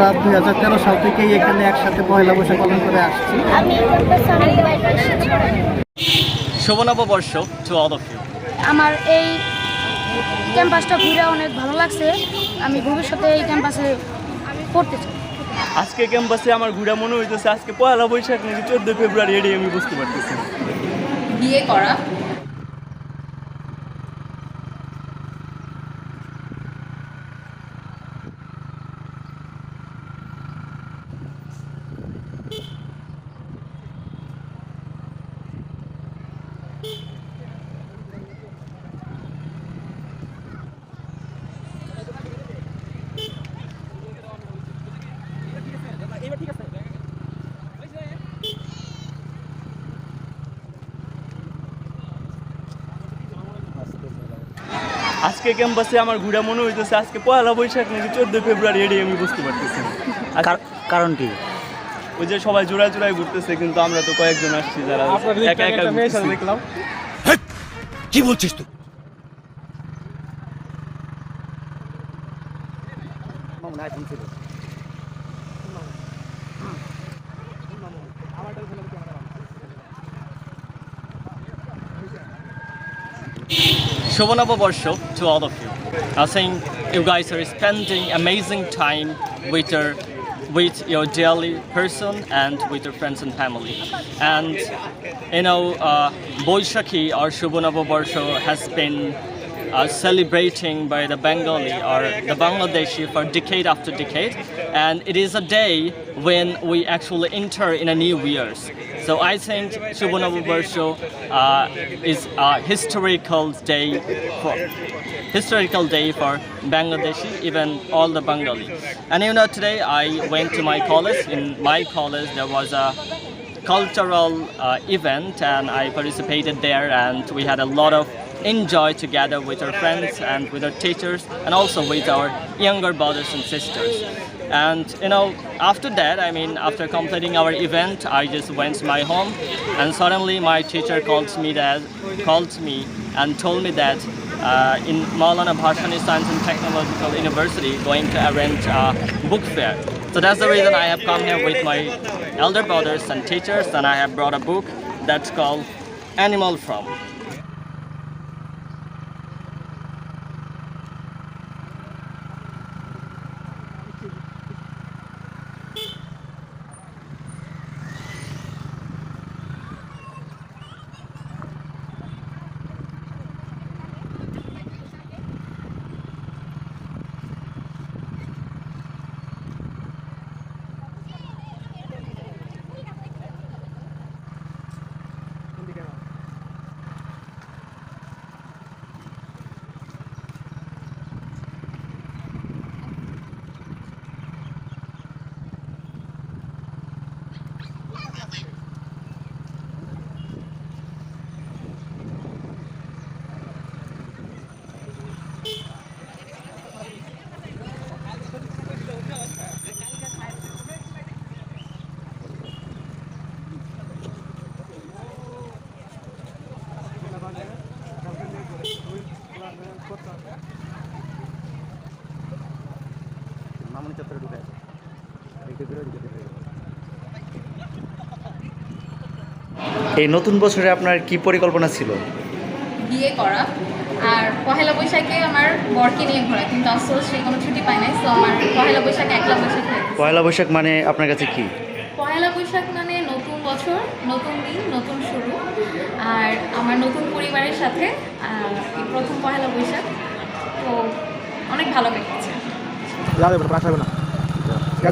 আমরা দুই হাজার তেরো সাল থেকেই এখানে একসাথে পয়লা বৈশাখ পালন করে আসছি। আমি এসেছি শুভ নববর্ষ টু অল অফ ইউ আমার এই ক্যাম্পাসটা ঘুরে অনেক ভালো লাগছে। আমি ভবিষ্যতে এই ক্যাম্পাসে পড়তে চাই। আজকে ক্যাম্পাসে আমার ঘুরা মনে হইতেছে আজকে পয়লা বৈশাখ নাকি চোদ্দ ফেব্রুয়ারি এটাই আমি বুঝতে পারতেছি। বিয়ে করা। আজকে ক্যাম্পাসে আমার ঘুরা মনে হইতেছে আজকে পয়লা বৈশাখ নাকি চোদ্দ ফেব্রুয়ারি এটাই আমি বুঝতে পারতেছি। কারণ কি? ওই যে সবাই জোড়ায় জোড়ায় ঘুরতেছে কিন্তু আমরা তো কয়েকজন আসছি যারা একা একা দেখলাম। কি বলছিস তুই? Navabarsho to all of you. I think you guys are spending amazing time with your with your daily person and with your friends and family. And you know, uh, Boishaki or Shubha Navabarsho has been uh, celebrating by the Bengali or the Bangladeshi for decade after decade, and it is a day when we actually enter in a new years. So I think Shubha Navabarsho uh, is a historical day for historical day for Bangladeshi, even all the Bengali. And you know, today I went to my college. In my college, there was a cultural uh, event and I participated there and we had a lot of enjoy together with our friends and with our teachers and also with our younger brothers and sisters. And you know, after that, I mean, after completing our event, I just went to my home, and suddenly my teacher called me that called me and told me that uh, in Maulana Bhashani Science and Technological University going to arrange a book fair. So that's the reason I have come here with my elder brothers and teachers, and I have brought a book that's called Animal From. মামনি চত্বরে ঢুকে আছে। এদিকে। এই নতুন বছরে আপনার কি পরিকল্পনা ছিল? বিয়ে করা। আর পহেলা বৈশাখে আমার বরকে নিয়ে ঘোরা কিন্তু আফসোস সে কোনো ছুটি পায় নাই তো আমার পহেলা বৈশাখে একলা বৈশাখ। পয়লা বৈশাখ মানে আপনার কাছে কি? পহেলা বৈশাখ মানে নতুন বছর নতুন দিন নতুন শুরু। আর আমার নতুন পরিবারের সাথে আহ, এই প্রথম পহেলা বৈশাখ। তো অনেক ভালো কেটেছে যাবে না। প্রাস হবে না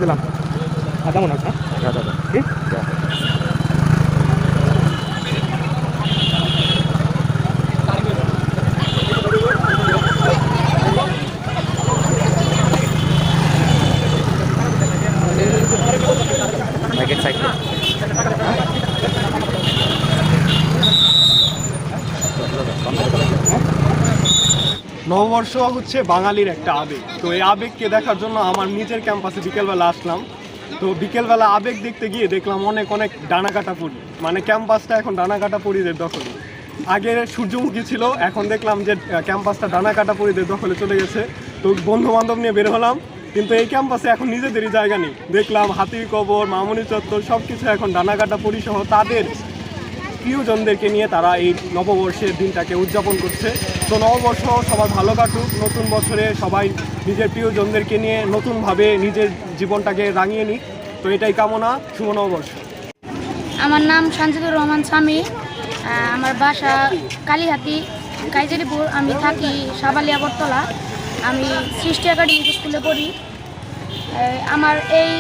দিলাম। আর কেমন আছে? যা, যা, যা। কি যা। মাইকের সাইড করো। নববর্ষ হচ্ছে বাঙালির একটা আবেগ। তো এই আবেগকে দেখার জন্য আমার নিজের ক্যাম্পাসে বিকেলবেলা আসলাম। তো বিকেলবেলা আবেগ দেখতে গিয়ে দেখলাম অনেক অনেক ডানা কাটা পরি। মানে ক্যাম্পাসটা এখন ডানা কাটা পরিদের দখলে। আগে সূর্যমুখী ছিল, এখন দেখলাম যে ক্যাম্পাসটা ডানা কাটা পরিদের দখলে চলে গেছে। তো বন্ধু বান্ধব নিয়ে বের হলাম। কিন্তু এই ক্যাম্পাসে এখন নিজেদেরই জায়গা নেই। দেখলাম হাতির কবর, মামনি চত্বর সব কিছু এখন ডানাকাটা পরিসহ তাদের প্রিয়জনদেরকে নিয়ে তারা এই নববর্ষের দিনটাকে উদযাপন করছে। তো নববর্ষ সবার ভালো কাটুক। নতুন বছরে সবাই নিজের প্রিয়জনদেরকে নিয়ে নতুনভাবে নিজের জীবনটাকে রাঙিয়ে নিক। তো এটাই কামনা। শুভ নববর্ষ। আমার নাম সঞ্জিদুর রহমান স্বামী। আমার বাসা কালীহাতি, কাইজারিপুর। আমি থাকি সাবালিয়া, বটতলা। আমি সৃষ্টি একাডেমিক স্কুলে পড়ি। আমার এই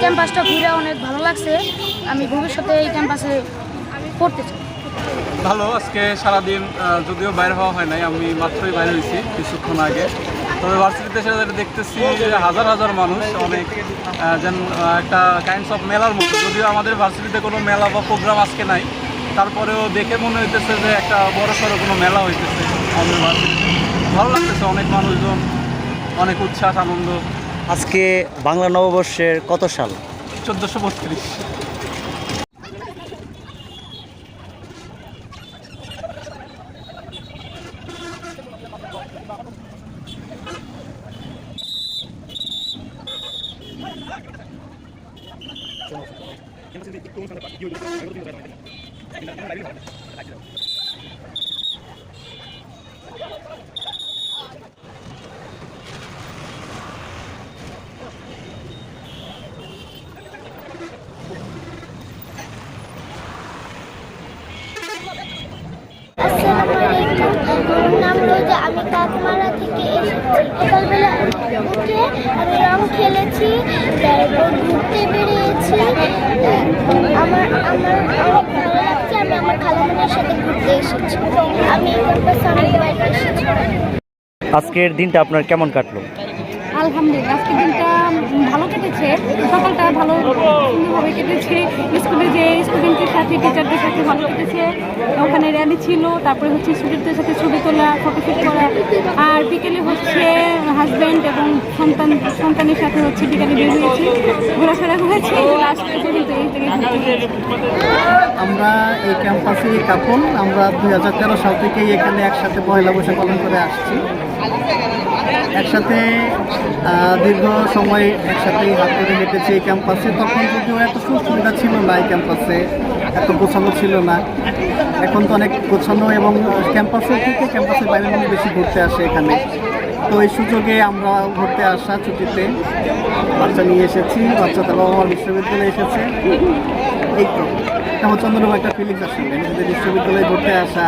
ক্যাম্পাসটা ঘুরে অনেক ভালো লাগছে। আমি ভবিষ্যতে এই ক্যাম্পাসে পড়তে চাই। ভালো আজকে সারাদিন যদিও বাইরে হওয়া হয় নাই আমি মাত্রই বাইরে হয়েছি কিছুক্ষণ আগে। তবে ভার্সিটিতে সেটা যেটা দেখতেছি যে হাজার হাজার মানুষ অনেক যেন একটা কাইন্ডস অফ মেলার মতো। যদিও আমাদের ভার্সিটিতে কোনো মেলা বা প্রোগ্রাম আজকে নাই তারপরেও দেখে মনে হইতেছে যে একটা বড় সড়ো কোনো মেলা হইতেছে আমাদের ভার্সিটিতে ভালো লাগতেছে অনেক মানুষজন অনেক উচ্ছ্বাস আনন্দ। আজকে বাংলা নববর্ষের কত সাল? চোদ্দোশো বত্রিশ আসসালামু আলাইকুম আমার নাম রোজা আমি কাকমারা থেকে এসেছি। সকালবেলা উঠে আমি রং খেলেছি। তারপর ঘুরতে বেরিয়েছি আমার আমার অনেক ভালো লাগছে আমি আমার খালামণির সাথে ঘুরতে এসেছি। আজকের দিনটা আপনার কেমন কাটলো? আলহামদুলিল্লাহ, আজকের দিনটা ভালো কেটেছে। সকালটা ভালো, সুন্দরভাবে কেটেছে। স্কুলে যে স্টুডেন্টের সাথে টিচারদের সাথে ভালো কেটেছে। ওখানে র্যালি ছিল, তারপরে হচ্ছে স্টুডেন্টদের সাথে ছবি তোলা ফটোশ্যুট করা। আর বিকেলে হচ্ছে হাজব্যান্ড এবং সন্তান, সন্তানের সাথে হচ্ছে বিকেলে বের হয়েছি। ঘোরাফেরা হয়েছে আমরা এই ক্যাম্পাসেরই কাপল আমরা দুই হাজার তেরো সাল থেকেই এখানে একসাথে পয়লা বৈশাখ পালন করে আসছি। একসাথে দীর্ঘ সময় একসাথেই হাত ধরে হেঁটেছি এই ক্যাম্পাসে। তখন যদিও এত সুবিধা ছিল না এই ক্যাম্পাসে, এত গোছানো ছিল না। এখন তো অনেক গোছানো এবং ক্যাম্পাসের থেকে ক্যাম্পাসের বাইরে মানুষ বেশি ঘুরতে আসে এখানে। তো এই সুযোগে আমরা ঘুরতে আসা ছুটিতে বাচ্চা নিয়ে এসেছি, বাচ্চা তার বাবা বিশ্ববিদ্যালয়ে এসেছে। এই তো আমার চন্দ্রমা একটা ফিলিংস আসলে বিশ্ববিদ্যালয়ে ঘুরতে আসা,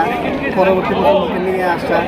পরবর্তী নিয়ে আসা।